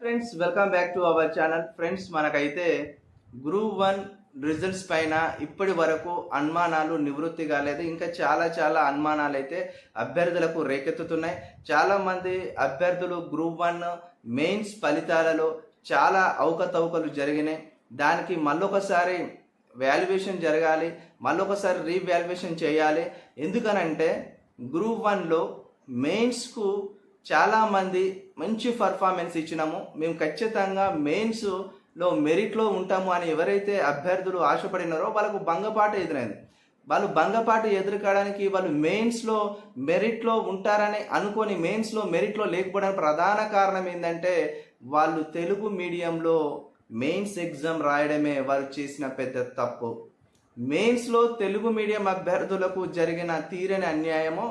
Friends welcome back to our channel friends మనకైతే group one results పైన ఇప్పటి వరకు అనుమానాలు నివృత్తి కాలేదు. ఇంకా చాలా చాలా అనుమానాలు అయితే అభ్యర్థులకు రేకెత్తుతున్నాయి. చాలామంది అభ్యర్థులు గ్రూప్ వన్ మెయిన్స్ ఫలితాలలో చాలా అవకతవకలు జరిగినాయి. దానికి మళ్ళొకసారి వాల్యుయేషన్ జరగాలి. మళ్ళొకసారి రీవాల్యుయేషన్ చేయాలి. ఎందుకనంటే గ్రూప్ వన్లో మెయిన్స్కు చాలామంది మంచి పర్ఫార్మెన్స్ ఇచ్చినాము. మేము ఖచ్చితంగా మెయిన్స్లో మెరిట్లో ఉంటాము అని ఎవరైతే అభ్యర్థులు ఆశపడినారో వాళ్ళకు భంగపాటు ఎదురైంది. వాళ్ళు భంగపాటు ఎదుర్కోవడానికి వాళ్ళు మెయిన్స్లో మెరిట్లో ఉంటారని అనుకొని మెయిన్స్లో మెరిట్లో లేకపోవడానికి ప్రధాన కారణం ఏంటంటే వాళ్ళు తెలుగు మీడియంలో మెయిన్స్ ఎగ్జామ్ రాయడమే వారు చేసిన పెద్ద తప్పు. మెయిన్స్లో తెలుగు మీడియం అభ్యర్థులకు జరిగిన తీరని అన్యాయము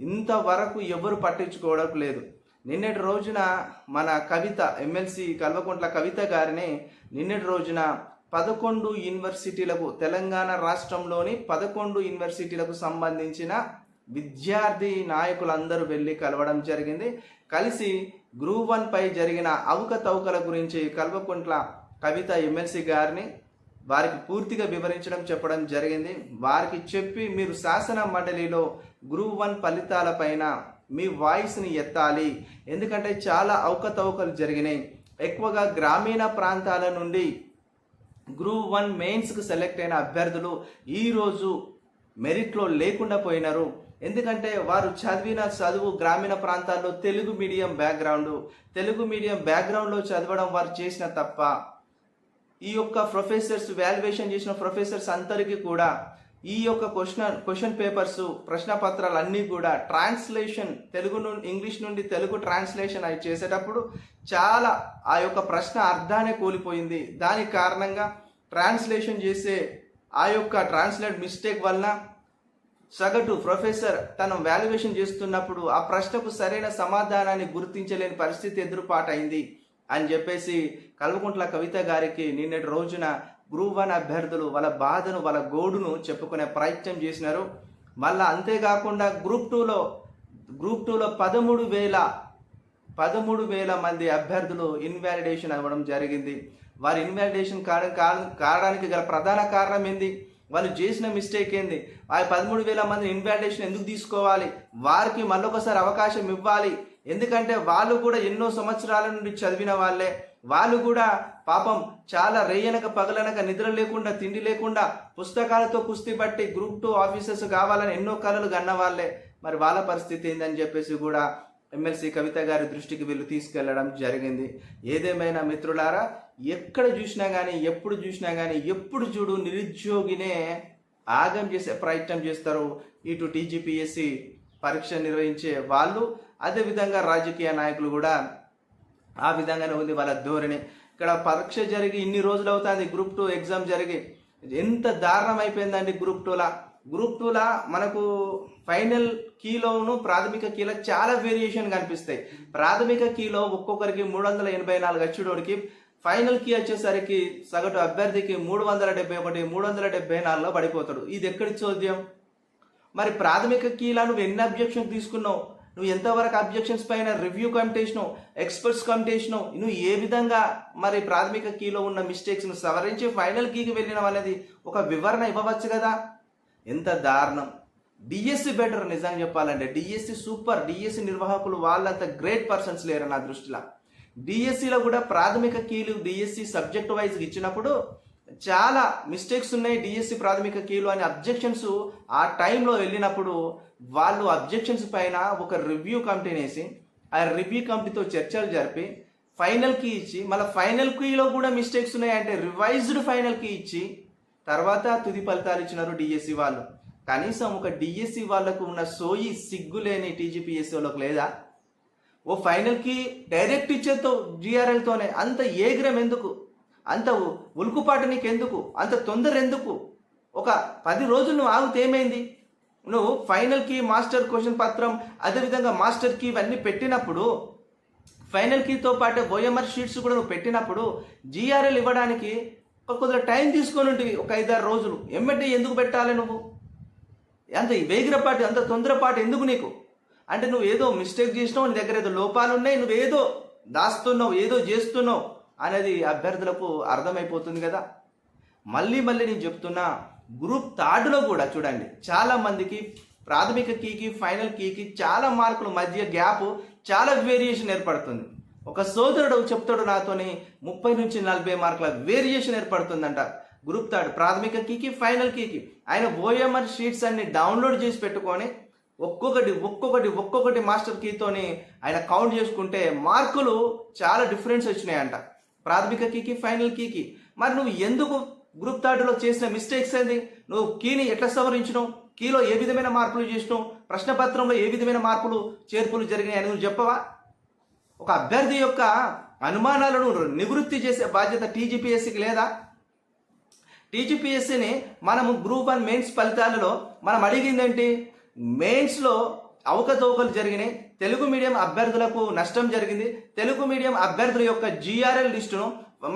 ఇంతవరకు ఎవరు పట్టించుకోవడం లేదు. నిన్నటి రోజున మన కవిత ఎమ్మెల్సీ కల్వకుంట్ల కవిత గారిని నిన్నటి రోజున పదకొండు యూనివర్సిటీలకు తెలంగాణ రాష్ట్రంలోని పదకొండు యూనివర్సిటీలకు సంబంధించిన విద్యార్థి నాయకులందరూ వెళ్ళి కలవడం జరిగింది. కలిసి గ్రూప్ వన్పై జరిగిన అవకతవకల గురించి కల్వకుంట్ల కవిత ఎమ్మెల్సీ గారిని వారికి పూర్తిగా వివరించడం చెప్పడం జరిగింది. వారికి చెప్పి మీరు శాసన మండలిలో గ్రూప్ వన్ ఫలితాలపైన మీ వాయిస్ని ఎత్తాలి. ఎందుకంటే చాలా అవకతవకలు జరిగినాయి. ఎక్కువగా గ్రామీణ ప్రాంతాల నుండి గ్రూప్ వన్ మెయిన్స్కి సెలెక్ట్ అయిన అభ్యర్థులు ఈరోజు మెరిట్లో లేకుండా పోయినారు. ఎందుకంటే వారు చదివిన చదువు గ్రామీణ ప్రాంతాల్లో Telugu medium background. Telugu medium బ్యాక్గ్రౌండ్లో చదవడం వారు చేసిన తప్ప ఈ యొక్క ప్రొఫెసర్స్ వాల్యుయేషన్ చేసిన ప్రొఫెసర్స్ అందరికీ కూడా ఈ యొక్క క్వశ్చన్ క్వశ్చన్ పేపర్స్ ప్రశ్న పత్రాలు అన్నీ కూడా ట్రాన్స్లేషన్ తెలుగు నుండి ఇంగ్లీష్ నుండి తెలుగు ట్రాన్స్లేషన్ అవి చేసేటప్పుడు చాలా ఆ యొక్క ప్రశ్న అర్థాన్ని కోల్పోయింది. దాని కారణంగా ట్రాన్స్లేషన్ చేసే ఆ యొక్క ట్రాన్స్లేట్ మిస్టేక్ వలన సగటు ప్రొఫెసర్ తను వాల్యుయేషన్ చేస్తున్నప్పుడు ఆ ప్రశ్నకు సరైన సమాధానాన్ని గుర్తించలేని పరిస్థితి ఎదురుపాటైంది. అని చెప్పేసి కల్వకుంట్ల కవిత గారికి నిన్నటి రోజున గ్రూప్ వన్ అభ్యర్థులు వాళ్ళ బాధను వాళ్ళ గోడును చెప్పుకునే ప్రయత్నం చేసినారు. మళ్ళా అంతేకాకుండా గ్రూప్ టూలో గ్రూప్ టూలో పదమూడు వేల పదమూడు వేల మంది అభ్యర్థులు ఇన్వాలిడేషన్ అవ్వడం జరిగింది. వారి ఇన్వాలిడేషన్ కారణం కారణానికి గల ప్రధాన కారణం ఏంది? వాళ్ళు చేసిన మిస్టేక్ ఏంది? ఆ పదమూడు వేల మంది ఇన్వాలిడేషన్ ఎందుకు తీసుకోవాలి? వారికి మళ్ళొకసారి అవకాశం ఇవ్వాలి. ఎందుకంటే వాళ్ళు కూడా ఎన్నో సంవత్సరాల నుండి చదివిన వాళ్ళే. వాళ్ళు కూడా పాపం చాలా రేయనక పగలనక నిద్ర లేకుండా తిండి లేకుండా పుస్తకాలతో కుస్తీ పట్టి గ్రూప్ టూ ఆఫీసర్స్ కావాలని ఎన్నో కళలు కన్న వాళ్ళే. మరి వాళ్ళ పరిస్థితి ఏందని చెప్పేసి కూడా ఎమ్మెల్సీ కవిత గారి దృష్టికి వీళ్ళు తీసుకెళ్ళడం జరిగింది. ఏదేమైనా మిత్రులారా ఎక్కడ చూసినా కానీ ఎప్పుడు చూసినా కానీ ఎప్పుడు చూడు నిరుద్యోగినే ఆగం చేసే ప్రయత్నం చేస్తారు. ఇటు టీజీపీఎస్సి పరీక్ష నిర్వహించే వాళ్ళు అదేవిధంగా రాజకీయ నాయకులు కూడా ఆ విధంగానే ఉంది వాళ్ళ ధోరణి. ఇక్కడ పరీక్ష జరిగి ఇన్ని రోజులు అవుతుంది గ్రూప్ టూ ఎగ్జామ్ జరిగి. ఎంత దారుణం అయిపోయిందండి గ్రూప్ టూలా గ్రూప్ టూలా మనకు ఫైనల్ కీలోను ప్రాథమిక కీలో చాలా వేరియేషన్ కనిపిస్తాయి. ప్రాథమిక కీలో ఒక్కొక్కరికి మూడు వందల ఎనభై నాలుగు వచ్చేటోడికి ఫైనల్ కీ వచ్చేసరికి సగటు అభ్యర్థికి మూడు వందల డెబ్బై ఒకటి మూడు వందల డెబ్బై నాలుగులో పడిపోతాడు. ఇది ఎక్కడి చోద్యం? మరి ప్రాథమిక కీలా నువ్వు ఎన్ని అబ్జెక్షన్ తీసుకున్నావు? నువ్వు ఎంతవరకు అబ్జెక్షన్స్ పైన రివ్యూ కమిటేషను ఎక్స్పర్ట్స్ కమిటేషను నువ్వు ఏ విధంగా మరి ప్రాథమిక కీలో ఉన్న మిస్టేక్స్ను సవరించి ఫైనల్ కీకి వెళ్ళినావు అనేది ఒక వివరణ ఇవ్వవచ్చు కదా? ఎంత దారుణం. డిఎస్సి బెటర్ నిజంగా చెప్పాలంటే డిఎస్సి సూపర్ డిఎస్సి నిర్వాహకులు వాళ్ళంత గ్రేట్ పర్సన్స్ లేరు నా దృష్టిలో. డిఎస్సిలో కూడా ప్రాథమిక కీలు డిఎస్సి సబ్జెక్ట్ వైజ్ ఇచ్చినప్పుడు చాలా మిస్టేక్స్ ఉన్నాయి డిఎస్సి ప్రాథమిక కీలు అని అబ్జెక్షన్స్ ఆ టైంలో వెళ్ళినప్పుడు వాళ్ళు అబ్జెక్షన్స్ పైన ఒక రివ్యూ కమిటీని వేసి ఆ రివ్యూ కమిటీతో చర్చలు జరిపి ఫైనల్ కీ ఇచ్చి మళ్ళీ ఫైనల్ కీలో కూడా మిస్టేక్స్ ఉన్నాయంటే రివైజ్డ్ ఫైనల్ కీ ఇచ్చి తర్వాత తుది ఫలితాలు ఇచ్చినారు డిఎస్సి వాళ్ళు. కనీసం ఒక డిఎస్సి వాళ్ళకు ఉన్న సోయి సిగ్గు లేని టీజీపీఎస్సీ వాళ్ళకు లేదా? ఓ ఫైనల్కి డైరెక్ట్ ఇచ్చేతో జిఆర్ఎల్తోనే అంత ఏగ్రం ఎందుకు? అంత ఉలుకుపాటు నీకు ఎందుకు అంత తొందర ఎందుకు ఒక పది రోజులు నువ్వు ఆగితే ఏమైంది? నువ్వు ఫైనల్కి మాస్టర్ క్వశ్చన్ పత్రం అదేవిధంగా మాస్టర్కి ఇవన్నీ పెట్టినప్పుడు ఫైనల్ కీతో పాటు ఓఎంఆర్ షీట్స్ కూడా నువ్వు పెట్టినప్పుడు జిఆర్ఎల్ ఇవ్వడానికి ఒక కొద్దిగా టైం తీసుకొని ఉంటుంది ఒక ఐదారు రోజులు. ఎమ్మటి ఎందుకు పెట్టాలి నువ్వు? అంత వేగిరపాటు అంత తొందరపాటు ఎందుకు నీకు? అంటే నువ్వు ఏదో మిస్టేక్ చేసినావు నీ దగ్గర ఏదో లోపాలు ఉన్నాయి నువ్వు ఏదో దాస్తున్నావు ఏదో చేస్తున్నావు. అనేది అభ్యర్థులకు అర్థమైపోతుంది కదా. మళ్ళీ మళ్ళీ నేను చెప్తున్నా గ్రూప్ థర్డ్లో కూడా చూడండి చాలా మందికి ప్రాథమిక కీకి ఫైనల్ కీకి చాలా మార్కుల మధ్య గ్యాప్ చాలా వేరియేషన్ ఏర్పడుతుంది. ఒక సోదరుడు చెప్తాడు నాతోని ముప్పై నుంచి నలభై మార్కుల వేరియేషన్ ఏర్పడుతుందంట. గ్రూప్ థర్డ్ ప్రాథమిక కీకి ఫైనల్ కీకి. ఆయన ఓఎంఆర్ షీట్స్ అన్ని డౌన్లోడ్ చేసి పెట్టుకొని ఒక్కొక్కటి ఒక్కొక్కటి ఒక్కొక్కటి మాస్టర్ కీతోని ఆయన కౌంట్ చేసుకుంటే మార్కులు చాలా డిఫరెన్స్ వచ్చినాయంట. ప్రాథమిక కీకి ఫైనల్ కీకి. మరి నువ్వు ఎందుకు గ్రూప్ థర్డ్లో చేసిన మిస్టేక్స్ ఏంది? నువ్వు కీని ఎట్లా సవరించినావు? కీలో ఏ విధమైన మార్పులు చేసినావు? ప్రశ్నపత్రంలో ఏ విధమైన మార్పులు చేర్పులు జరిగినాయి అని నువ్వు చెప్పవా? ఒక అభ్యర్థి యొక్క అనుమానాలను నివృత్తి చేసే బాధ్యత టీజీపీఎస్సికి లేదా? టీజీపీఎస్సీని మనము గ్రూప్ వన్ మెయిన్స్ ఫలితాలలో మనం అడిగిందేంటి? మెయిన్స్లో అవకతవకలు జరిగినాయి. తెలుగు మీడియం అభ్యర్థులకు నష్టం జరిగింది. తెలుగు మీడియం అభ్యర్థుల యొక్క జిఆర్ఎల్ లిస్టును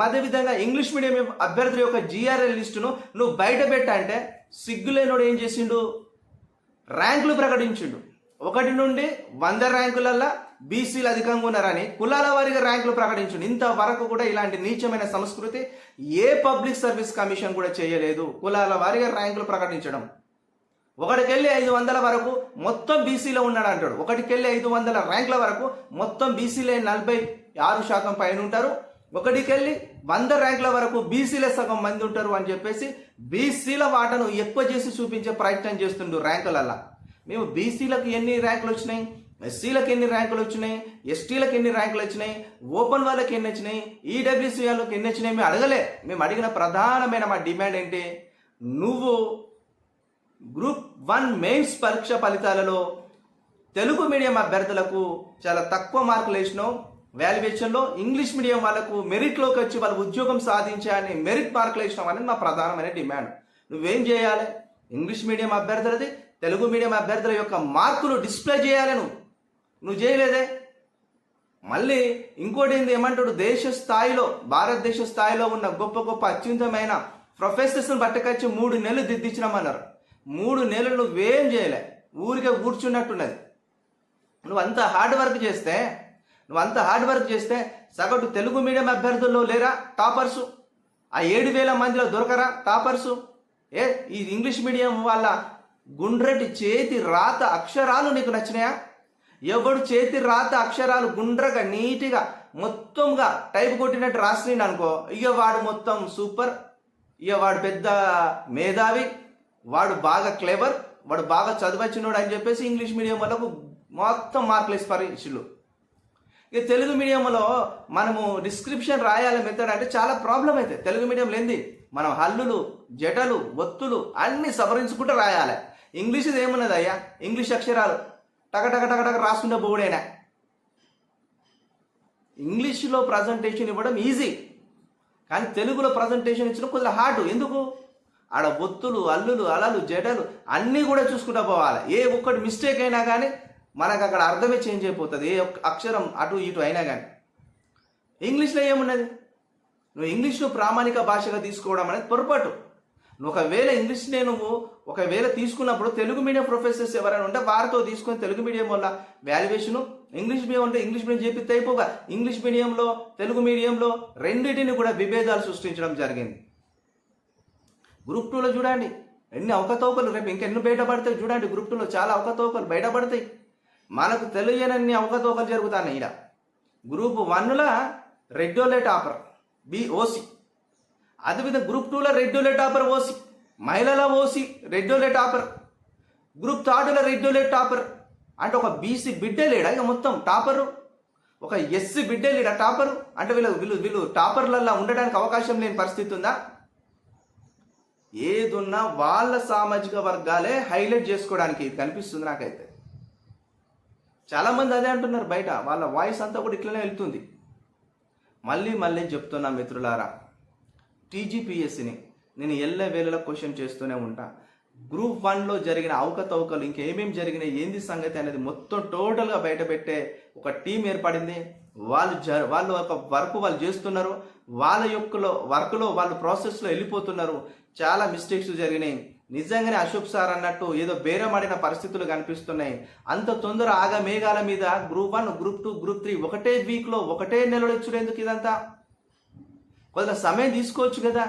అదేవిధంగా ఇంగ్లీష్ మీడియం అభ్యర్థుల యొక్క జిఆర్ఎల్ లిస్టును నువ్వు బయట పెట్టంటే సిగ్గులేనోడు ఏం చేసిండు? ర్యాంకులు ప్రకటించిండు. ఒకటి నుండి వంద ర్యాంకులల్లా బీసీలు అధికంగా ఉన్నారని కులాల వారిగా ర్యాంకులు ప్రకటించండి. ఇంతవరకు కూడా ఇలాంటి నీచమైన సంస్కృతి ఏ పబ్లిక్ సర్వీస్ కమిషన్ కూడా చేయలేదు. కులాల వారిగా ర్యాంకులు ప్రకటించడం. ఒకటికెళ్ళి ఐదు వందల వరకు మొత్తం బీసీలో ఉన్నాడు అంటాడు. ఒకటికెళ్ళి ఐదు వందల ర్యాంకుల వరకు మొత్తం బీసీలే నలభై ఆరు శాతం పైన ఉంటారు. ఒకటికెళ్ళి వంద ర్యాంకుల వరకు బీసీలే సగం మంది ఉంటారు అని చెప్పేసి బీసీల వాటను ఎక్కువ చేసి చూపించే ప్రయత్నం చేస్తుండ్రు ర్యాంకులల్లా. మేము బీసీలకు ఎన్ని ర్యాంకులు వచ్చినాయి? ఎస్సీలకు ఎన్ని ర్యాంకులు వచ్చినాయి? ఎస్టీలకు ఎన్ని ర్యాంకులు వచ్చినాయి? ఓపెన్ వాళ్ళకి ఎన్ని వచ్చినాయి? ఈడబ్ల్యూసీ వాళ్ళకి ఎన్ని వచ్చినాయి? మేము అడగలే. మేము అడిగిన ప్రధానమైన మా డిమాండ్ ఏంటి? నువ్వు గ్రూప్ వన్ మెయిన్స్ పరీక్ష ఫలితాలలో తెలుగు మీడియం అభ్యర్థులకు చాలా తక్కువ మార్కులు వేసినాం వాల్యుయేషన్లో ఇంగ్లీష్ మీడియం వాళ్ళకు మెరిట్లోకి వచ్చి వాళ్ళు ఉద్యోగం సాధించాలని మెరిట్ మార్కులు వేసినాం అనేది మా ప్రధానమైన డిమాండ్. నువ్వేం చేయాలి? ఇంగ్లీష్ మీడియం అభ్యర్థులది తెలుగు మీడియం అభ్యర్థుల యొక్క మార్కులు డిస్ప్లే చేయాలి నువ్వు. నువ్వు చేయలేదే? మళ్ళీ ఇంకోటి ఏంది ఏమంటాడు? దేశ స్థాయిలో భారతదేశ స్థాయిలో ఉన్న గొప్ప గొప్ప అత్యున్నతమైన ప్రొఫెసర్స్ని పట్టుకొచ్చి మూడు నెలలు దిద్దించినామన్నారు. మూడు నెలలు నువ్వేం చేయలే. ఊరికే కూర్చున్నట్టున్నది. నువ్వు అంత హార్డ్ వర్క్ చేస్తే నువ్వు అంత హార్డ్ వర్క్ చేస్తే సగటు తెలుగు మీడియం అభ్యర్థుల్లో లేరా టాపర్సు? ఆ ఏడు వేల మందిలో దొరకరా టాపర్సు? ఏ ఈ ఇంగ్లీష్ మీడియం వాళ్ళ గుండ్రటి చేతి రాత అక్షరాలు నీకు నచ్చినాయా? ఎవడు చేతి రాత అక్షరాలు గుండ్రగా నీట్గా మొత్తంగా టైప్ కొట్టినట్టు రాసినాను అనుకో ఇక వాడు మొత్తం సూపర్. ఇక వాడు పెద్ద మేధావి. వాడు బాగా క్లేవర్ వాడు బాగా చదివచ్చినోడు అని చెప్పేసి ఇంగ్లీష్ మీడియం వాళ్ళకు మొత్తం మార్కులు ఇస్తారు ఇష్యులు ఇక తెలుగు మీడియంలో మనము డిస్క్రిప్షన్ రాయాలి మెథడ్ అంటే చాలా ప్రాబ్లం అయితే. తెలుగు మీడియం లేనిది. మనం హల్లులు జటలు ఒత్తులు అన్నీ సవరించుకుంటూ రాయాలి. ఇంగ్లీష్ ఏమున్నది అయ్యా? ఇంగ్లీష్ అక్షరాలు. టగ టగ రాసుకుంటే బోడేనా ఇంగ్లీష్లో ప్రజెంటేషన్ ఇవ్వడం ఈజీ కానీ తెలుగులో ప్రజెంటేషన్ ఇచ్చడం కొద్దిగా హార్డ్ ఎందుకు? ఆడ ఒత్తులు అల్లులు అలలు జడలు అన్నీ కూడా చూసుకుంటూ పోవాలి. ఏ ఒక్కటి మిస్టేక్ అయినా కానీ మనకు అక్కడ అర్థమే చేంజ్ అయిపోతుంది. ఏ ఒక్క అక్షరం అటు ఇటు అయినా కానీ. ఇంగ్లీష్లో ఏమున్నది? నువ్వు ఇంగ్లీష్ను ప్రామాణిక భాషగా తీసుకోవడం అనేది పొరపాటు. నువ్వు ఒకవేళ ఇంగ్లీష్నే నువ్వు ఒకవేళ తీసుకున్నప్పుడు తెలుగు మీడియం ప్రొఫెసర్స్ ఎవరైనా ఉంటే వారితో తీసుకుని తెలుగు మీడియం వల్ల వాల్యుయేషను ఇంగ్లీష్ మీడియం అంటే ఇంగ్లీష్ మీడియం చెప్పి అయిపోగా. ఇంగ్లీష్ మీడియంలో తెలుగు మీడియంలో రెండింటిని కూడా విభేదాలు సృష్టించడం జరిగింది. గ్రూప్ టూలో చూడండి. ఎన్ని అవకతవకలు రేపు ఇంకెన్ని బయటపడతాయి చూడండి. గ్రూప్ టూలో చాలా అవకతవకలు బయటపడతాయి. మనకు తెలియనన్ని అవకతవకలు జరుగుతాయి ఈడ. గ్రూప్ వన్లో రెడ్యోలే టాపర్ బిఓసి అదేవిధంగా గ్రూప్ టూలో రెడ్యోలే టాపర్ ఓసి. మహిళల ఓసి రెడ్యోలే టాపర్ గ్రూప్ థర్డ్లో రెడ్యోలే టాపర్ అంటే ఒక బీసీ బిడ్డే లేడా ఇక మొత్తం టాపరు? ఒక ఎస్సీ బిడ్డే లేడా టాపరు? అంటే వీళ్ళు వీళ్ళు వీళ్ళు టాపర్లల్లో ఉండడానికి అవకాశం లేని పరిస్థితి ఉందా? ఏదున్నా వాళ్ళ సామాజిక వర్గాలే హైలైట్ చేసుకోవడానికి ఇది కనిపిస్తుంది నాకైతే. చాలామంది అదే అంటున్నారు బయట వాళ్ళ వాయిస్ అంతా కూడా ఇట్లనే వెళ్తుంది. మళ్ళీ మళ్ళీ చెప్తున్నా మిత్రులారా టీజీపీఎస్సిని నేను ఎల్ల వేళలా క్వశ్చన్ చేస్తూనే ఉంటా. గ్రూప్ వన్లో జరిగిన అవకతవకలు ఇంకేమేమి జరిగినాయి ఏంది సంగతి అనేది మొత్తం టోటల్గా బయటపెట్టే ఒక టీం ఏర్పడింది. వాళ్ళు జ వాళ్ళు ఒక వర్క్ వాళ్ళు చేస్తున్నారు. వాళ్ళ యొక్కలో వర్క్లో వాళ్ళు ప్రాసెస్లో వెళ్ళిపోతున్నారు. చాలా మిస్టేక్స్ జరిగినాయి. నిజంగానే అశోక్ సార్ అన్నట్టు ఏదో బేరమాడిన పరిస్థితులు కనిపిస్తున్నాయి. అంత తొందర ఆగ మేఘాల మీద group one group two group three ఒకటే వీక్లో ఒకటే నెలలో ఇచ్చుడు ఎందుకు ఇదంతా? కొంత సమయం తీసుకోవచ్చు కదా.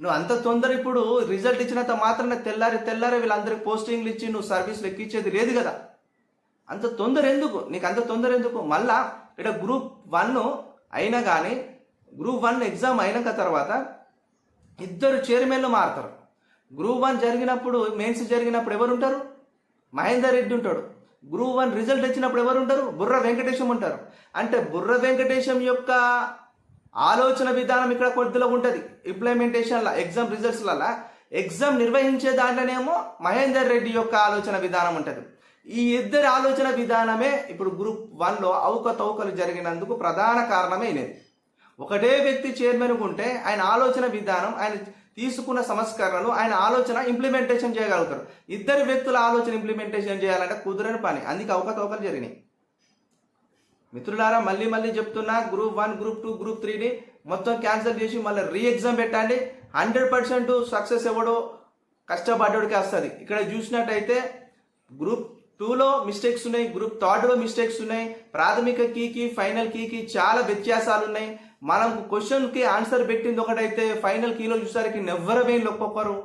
నువ్వు అంత తొందర ఇప్పుడు రిజల్ట్ ఇచ్చినంత మాత్రమే తెల్లారి తెల్లారి వీళ్ళందరికి పోస్టింగ్లు ఇచ్చి నువ్వు సర్వీస్లు లెక్కించేది లేదు కదా. అంత తొందర ఎందుకు? నీకు అంత తొందర ఎందుకు? మళ్ళా ఇక్కడ గ్రూప్ వన్ అయినా కానీ గ్రూప్ వన్ ఎగ్జామ్ అయినాక తర్వాత ఇద్దరు చైర్మన్లు మారుతారు. గ్రూప్ వన్ జరిగినప్పుడు మెయిన్స్ జరిగినప్పుడు ఎవరు ఉంటారు మహేందర్ రెడ్డి ఉంటాడు. గ్రూప్ వన్ రిజల్ట్ వచ్చినప్పుడు ఎవరు ఉంటారు బుర్ర వెంకటేశం ఉంటారు. అంటే బుర్ర వెంకటేశం యొక్క ఆలోచన విధానం ఇక్కడ కొద్దిలో ఉంటుంది. ఇంప్లిమెంటేషన్ల ఎగ్జామ్ రిజల్ట్స్లలో ఎగ్జామ్ నిర్వహించే దాంట్లోనేమో మహేందర్ రెడ్డి యొక్క ఆలోచన విధానం ఉంటుంది. ఈ ఇద్దరి ఆలోచన విధానమే ఇప్పుడు గ్రూప్ వన్లో అవకతవకలు జరిగినందుకు ప్రధాన కారణమే ఇది ఒకటే వ్యక్తి చైర్మన్ ఉంటే ఆయన ఆలోచన విధానం ఆయన తీసుకున్న సంస్కరణలు ఆయన ఆలోచన ఇంప్లిమెంటేషన్ చేయగలుగుతారు. ఇద్దరు వ్యక్తుల ఆలోచన ఇంప్లిమెంటేషన్ చేయాలంటే కుదరని పని. అందుకే అవకతవకలు జరిగినాయి. మిత్రులారా మళ్ళీ మళ్ళీ చెప్తున్నా group one group two group త్రీని మొత్తం క్యాన్సిల్ చేసి మళ్ళీ రీ ఎగ్జామ్ పెట్టండి. హండ్రెడ్ పర్సెంట్ సక్సెస్ ఎవడో కష్టపడ్డోడికి వస్తుంది. ఇక్కడ చూసినట్టయితే గ్రూప్ టూలో మిస్టేక్స్ ఉన్నాయి గ్రూప్ థర్డ్లో మిస్టేక్స్ ఉన్నాయి. ప్రాథమిక కీకి ఫైనల్ కీకి చాలా వ్యత్యాసాలు ఉన్నాయి మనం క్వశ్చన్కి ఆన్సర్ పెట్టింది ఒకటైతే ఫైనల్ కీలో చూసరికి నెవ్వరమేం వేయండి ఒక్కొక్కరు.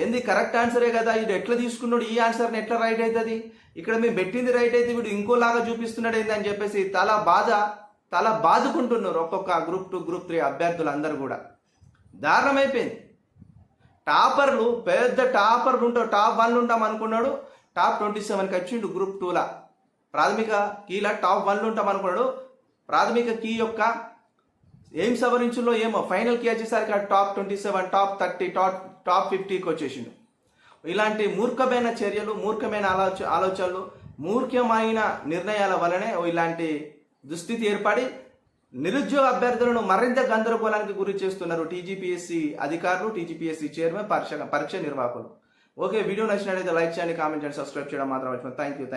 ఏంది కరెక్ట్ ఆన్సరే కదా? ఇది ఎట్లా తీసుకున్నాడు? ఈ ఆన్సర్ని ఎట్లా రైట్ అవుతుంది ఇక్కడ మేము పెట్టింది రైట్ అయితే వీడు ఇంకోలాగా చూపిస్తున్నాడు ఏంది అని చెప్పేసి తల బాధ తల బాదుకుంటున్నారు ఒక్కొక్క గ్రూప్ టూ గ్రూప్ త్రీ అభ్యర్థులు అందరు కూడా దారుణమైపోయింది టాపర్లు పెద్ద టాపర్లు ఉంటావు టాప్ వన్లు ఉంటాం అనుకున్నాడు. టాప్ ట్వంటీ సెవెన్కి వచ్చిండు గ్రూప్ టూలా ప్రాథమిక కీలా టాప్ వన్లు ఉంటాం అనుకున్నాడు. ప్రాథమిక కీ యొక్క ఏం సవరించులో ఏమో? ఫైనల్ కీ వచ్చేసరికి top twenty seven top thirty top top ఫిఫ్టీకి వచ్చేసిండు. ఇలాంటి మూర్ఖమైన చర్యలు మూర్ఖమైన ఆలోచ ఆలోచనలు మూర్ఖమైన నిర్ణయాల వలనే ఇలాంటి దుస్థితి ఏర్పడి నిరుద్యోగ అభ్యర్థులను మరింత గందరగోళానికి గురి చేస్తున్నారు టీజీపీఎస్సీ అధికారులు టీజీపీఎస్సీ చైర్మన్ పరీక్ష పరీక్ష నిర్వాహకులు. ఓకే వీడియో నచ్చినట్లయితే లైక్ చేయండి కామెంట్ చేయండి సబ్స్క్రైబ్ చేయడం మాత్రం థ్యాంక్ యూ థ్యాంక్